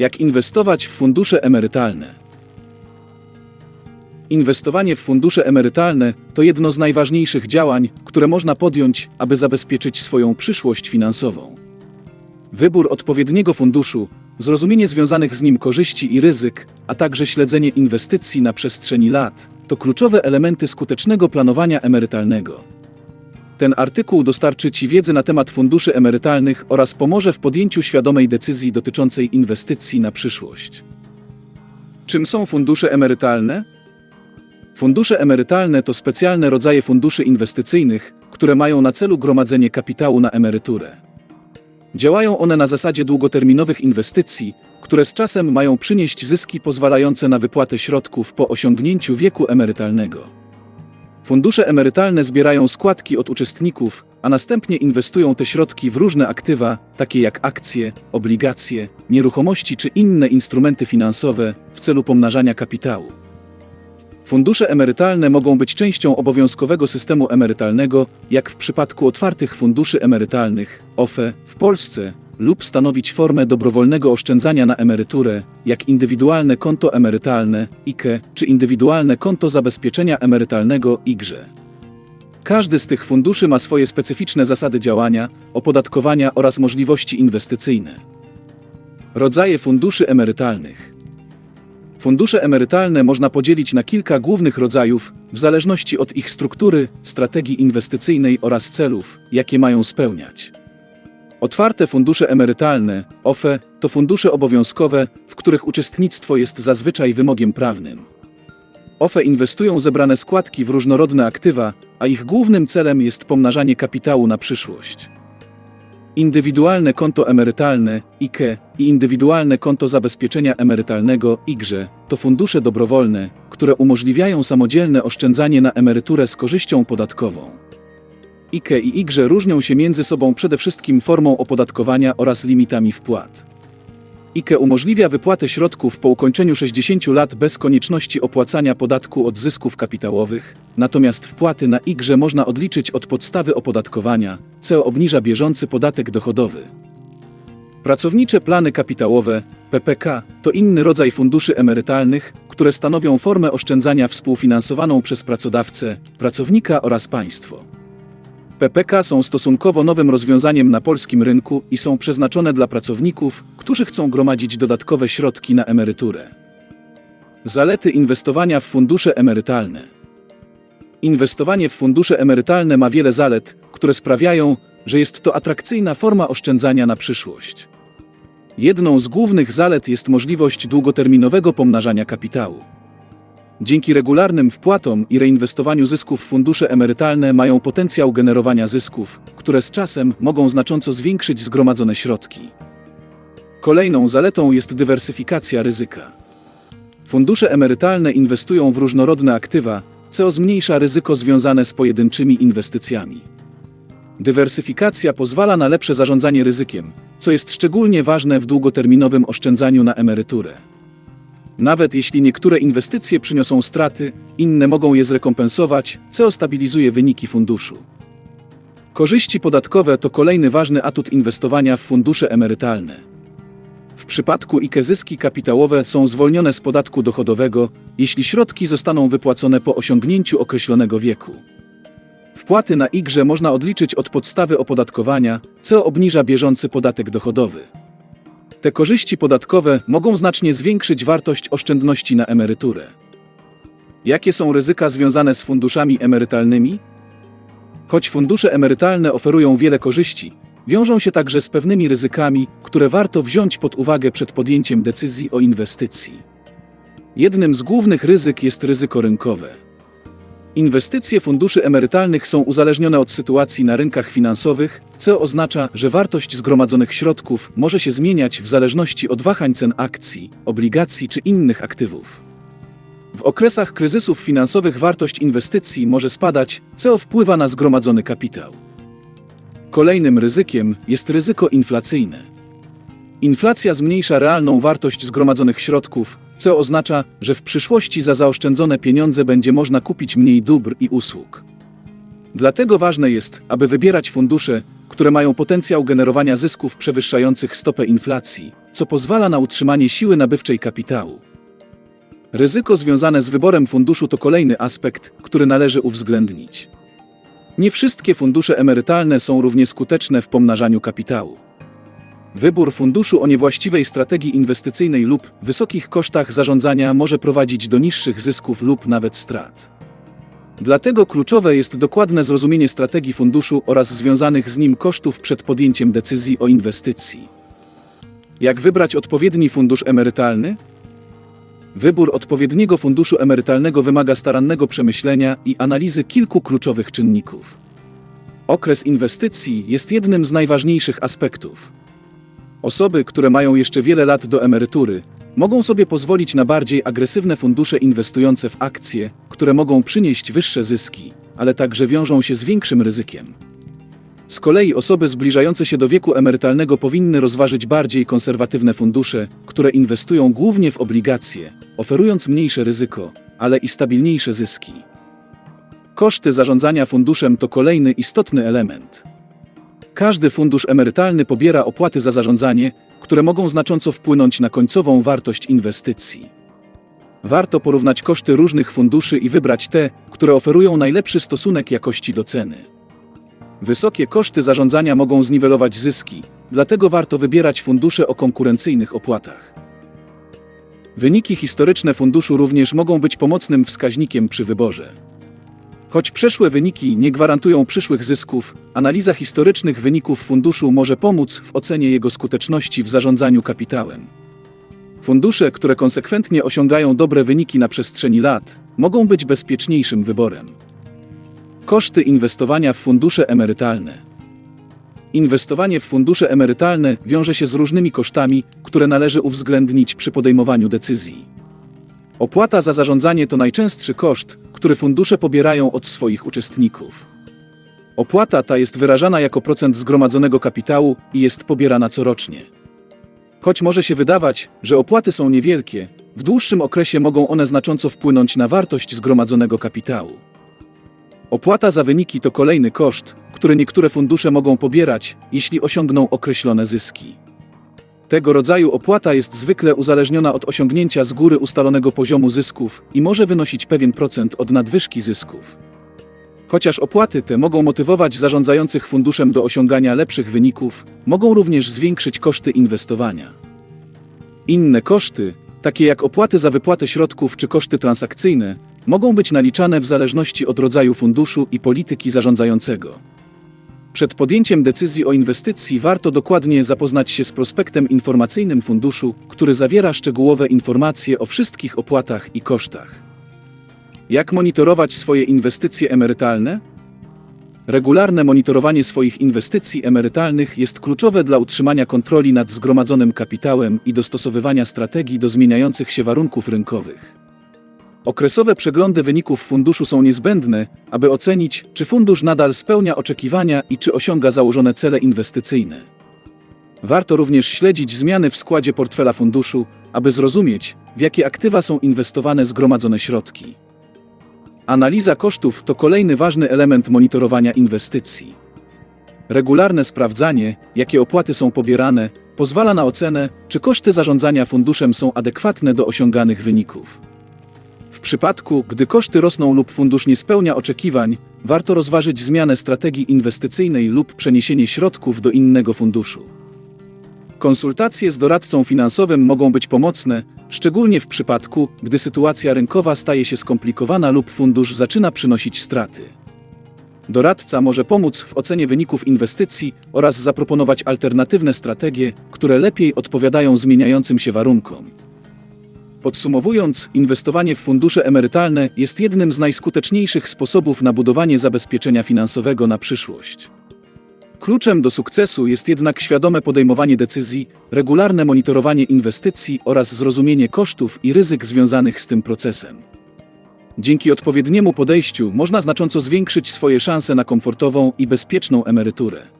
Jak inwestować w fundusze emerytalne? Inwestowanie w fundusze emerytalne to jedno z najważniejszych działań, które można podjąć, aby zabezpieczyć swoją przyszłość finansową. Wybór odpowiedniego funduszu, zrozumienie związanych z nim korzyści i ryzyk, a także śledzenie inwestycji na przestrzeni lat to kluczowe elementy skutecznego planowania emerytalnego. Ten artykuł dostarczy Ci wiedzy na temat funduszy emerytalnych oraz pomoże w podjęciu świadomej decyzji dotyczącej inwestycji na przyszłość. Czym są fundusze emerytalne? Fundusze emerytalne to specjalne rodzaje funduszy inwestycyjnych, które mają na celu gromadzenie kapitału na emeryturę. Działają one na zasadzie długoterminowych inwestycji, które z czasem mają przynieść zyski pozwalające na wypłatę środków po osiągnięciu wieku emerytalnego. Fundusze emerytalne zbierają składki od uczestników, a następnie inwestują te środki w różne aktywa, takie jak akcje, obligacje, nieruchomości czy inne instrumenty finansowe, w celu pomnażania kapitału. Fundusze emerytalne mogą być częścią obowiązkowego systemu emerytalnego, jak w przypadku otwartych funduszy emerytalnych OFE w Polsce, lub stanowić formę dobrowolnego oszczędzania na emeryturę, jak indywidualne konto emerytalne IKE czy indywidualne konto zabezpieczenia emerytalnego IGRZE. Każdy z tych funduszy ma swoje specyficzne zasady działania, opodatkowania oraz możliwości inwestycyjne. Rodzaje funduszy emerytalnych. Fundusze emerytalne można podzielić na kilka głównych rodzajów, w zależności od ich struktury, strategii inwestycyjnej oraz celów, jakie mają spełniać. Otwarte fundusze emerytalne, OFE, to fundusze obowiązkowe, w których uczestnictwo jest zazwyczaj wymogiem prawnym. OFE inwestują zebrane składki w różnorodne aktywa, a ich głównym celem jest pomnażanie kapitału na przyszłość. Indywidualne konto emerytalne IKE i indywidualne konto zabezpieczenia emerytalnego IGRZE to fundusze dobrowolne, które umożliwiają samodzielne oszczędzanie na emeryturę z korzyścią podatkową. IKE i IGRZE różnią się między sobą przede wszystkim formą opodatkowania oraz limitami wpłat. IKE umożliwia wypłatę środków po ukończeniu 60 lat bez konieczności opłacania podatku od zysków kapitałowych, natomiast wpłaty na IGRZE można odliczyć od podstawy opodatkowania, co obniża bieżący podatek dochodowy. Pracownicze plany kapitałowe, PPK, to inny rodzaj funduszy emerytalnych, które stanowią formę oszczędzania współfinansowaną przez pracodawcę, pracownika oraz państwo. PPK są stosunkowo nowym rozwiązaniem na polskim rynku i są przeznaczone dla pracowników, którzy chcą gromadzić dodatkowe środki na emeryturę. Zalety inwestowania w fundusze emerytalne. Inwestowanie w fundusze emerytalne ma wiele zalet, które sprawiają, że jest to atrakcyjna forma oszczędzania na przyszłość. Jedną z głównych zalet jest możliwość długoterminowego pomnażania kapitału. Dzięki regularnym wpłatom i reinwestowaniu zysków fundusze emerytalne mają potencjał generowania zysków, które z czasem mogą znacząco zwiększyć zgromadzone środki. Kolejną zaletą jest dywersyfikacja ryzyka. Fundusze emerytalne inwestują w różnorodne aktywa, co zmniejsza ryzyko związane z pojedynczymi inwestycjami. Dywersyfikacja pozwala na lepsze zarządzanie ryzykiem, co jest szczególnie ważne w długoterminowym oszczędzaniu na emeryturę. Nawet jeśli niektóre inwestycje przyniosą straty, inne mogą je zrekompensować, co stabilizuje wyniki funduszu. Korzyści podatkowe to kolejny ważny atut inwestowania w fundusze emerytalne. W przypadku IKE zyski kapitałowe są zwolnione z podatku dochodowego, jeśli środki zostaną wypłacone po osiągnięciu określonego wieku. Wpłaty na IGRze można odliczyć od podstawy opodatkowania, co obniża bieżący podatek dochodowy. Te korzyści podatkowe mogą znacznie zwiększyć wartość oszczędności na emeryturę. Jakie są ryzyka związane z funduszami emerytalnymi? Choć fundusze emerytalne oferują wiele korzyści, wiążą się także z pewnymi ryzykami, które warto wziąć pod uwagę przed podjęciem decyzji o inwestycji. Jednym z głównych ryzyk jest ryzyko rynkowe. Inwestycje funduszy emerytalnych są uzależnione od sytuacji na rynkach finansowych, co oznacza, że wartość zgromadzonych środków może się zmieniać w zależności od wahań cen akcji, obligacji czy innych aktywów. W okresach kryzysów finansowych wartość inwestycji może spadać, co wpływa na zgromadzony kapitał. Kolejnym ryzykiem jest ryzyko inflacyjne. Inflacja zmniejsza realną wartość zgromadzonych środków, co oznacza, że w przyszłości za zaoszczędzone pieniądze będzie można kupić mniej dóbr i usług. Dlatego ważne jest, aby wybierać fundusze, które mają potencjał generowania zysków przewyższających stopę inflacji, co pozwala na utrzymanie siły nabywczej kapitału. Ryzyko związane z wyborem funduszu to kolejny aspekt, który należy uwzględnić. Nie wszystkie fundusze emerytalne są równie skuteczne w pomnażaniu kapitału. Wybór funduszu o niewłaściwej strategii inwestycyjnej lub wysokich kosztach zarządzania może prowadzić do niższych zysków lub nawet strat. Dlatego kluczowe jest dokładne zrozumienie strategii funduszu oraz związanych z nim kosztów przed podjęciem decyzji o inwestycji. Jak wybrać odpowiedni fundusz emerytalny? Wybór odpowiedniego funduszu emerytalnego wymaga starannego przemyślenia i analizy kilku kluczowych czynników. Okres inwestycji jest jednym z najważniejszych aspektów. Osoby, które mają jeszcze wiele lat do emerytury, mogą sobie pozwolić na bardziej agresywne fundusze inwestujące w akcje, które mogą przynieść wyższe zyski, ale także wiążą się z większym ryzykiem. Z kolei osoby zbliżające się do wieku emerytalnego powinny rozważyć bardziej konserwatywne fundusze, które inwestują głównie w obligacje, oferując mniejsze ryzyko, ale i stabilniejsze zyski. Koszty zarządzania funduszem to kolejny istotny element. Każdy fundusz emerytalny pobiera opłaty za zarządzanie, które mogą znacząco wpłynąć na końcową wartość inwestycji. Warto porównać koszty różnych funduszy i wybrać te, które oferują najlepszy stosunek jakości do ceny. Wysokie koszty zarządzania mogą zniwelować zyski, dlatego warto wybierać fundusze o konkurencyjnych opłatach. Wyniki historyczne funduszu również mogą być pomocnym wskaźnikiem przy wyborze. Choć przeszłe wyniki nie gwarantują przyszłych zysków, analiza historycznych wyników funduszu może pomóc w ocenie jego skuteczności w zarządzaniu kapitałem. Fundusze, które konsekwentnie osiągają dobre wyniki na przestrzeni lat, mogą być bezpieczniejszym wyborem. Koszty inwestowania w fundusze emerytalne. Inwestowanie w fundusze emerytalne wiąże się z różnymi kosztami, które należy uwzględnić przy podejmowaniu decyzji. Opłata za zarządzanie to najczęstszy koszt, który fundusze pobierają od swoich uczestników. Opłata ta jest wyrażana jako procent zgromadzonego kapitału i jest pobierana corocznie. Choć może się wydawać, że opłaty są niewielkie, w dłuższym okresie mogą one znacząco wpłynąć na wartość zgromadzonego kapitału. Opłata za wyniki to kolejny koszt, który niektóre fundusze mogą pobierać, jeśli osiągną określone zyski. Tego rodzaju opłata jest zwykle uzależniona od osiągnięcia z góry ustalonego poziomu zysków i może wynosić pewien procent od nadwyżki zysków. Chociaż opłaty te mogą motywować zarządzających funduszem do osiągania lepszych wyników, mogą również zwiększyć koszty inwestowania. Inne koszty, takie jak opłaty za wypłatę środków czy koszty transakcyjne, mogą być naliczane w zależności od rodzaju funduszu i polityki zarządzającego. Przed podjęciem decyzji o inwestycji warto dokładnie zapoznać się z prospektem informacyjnym funduszu, który zawiera szczegółowe informacje o wszystkich opłatach i kosztach. Jak monitorować swoje inwestycje emerytalne? Regularne monitorowanie swoich inwestycji emerytalnych jest kluczowe dla utrzymania kontroli nad zgromadzonym kapitałem i dostosowywania strategii do zmieniających się warunków rynkowych. Okresowe przeglądy wyników funduszu są niezbędne, aby ocenić, czy fundusz nadal spełnia oczekiwania i czy osiąga założone cele inwestycyjne. Warto również śledzić zmiany w składzie portfela funduszu, aby zrozumieć, w jakie aktywa są inwestowane zgromadzone środki. Analiza kosztów to kolejny ważny element monitorowania inwestycji. Regularne sprawdzanie, jakie opłaty są pobierane, pozwala na ocenę, czy koszty zarządzania funduszem są adekwatne do osiąganych wyników. W przypadku, gdy koszty rosną lub fundusz nie spełnia oczekiwań, warto rozważyć zmianę strategii inwestycyjnej lub przeniesienie środków do innego funduszu. Konsultacje z doradcą finansowym mogą być pomocne, szczególnie w przypadku, gdy sytuacja rynkowa staje się skomplikowana lub fundusz zaczyna przynosić straty. Doradca może pomóc w ocenie wyników inwestycji oraz zaproponować alternatywne strategie, które lepiej odpowiadają zmieniającym się warunkom. Podsumowując, inwestowanie w fundusze emerytalne jest jednym z najskuteczniejszych sposobów na budowanie zabezpieczenia finansowego na przyszłość. Kluczem do sukcesu jest jednak świadome podejmowanie decyzji, regularne monitorowanie inwestycji oraz zrozumienie kosztów i ryzyk związanych z tym procesem. Dzięki odpowiedniemu podejściu można znacząco zwiększyć swoje szanse na komfortową i bezpieczną emeryturę.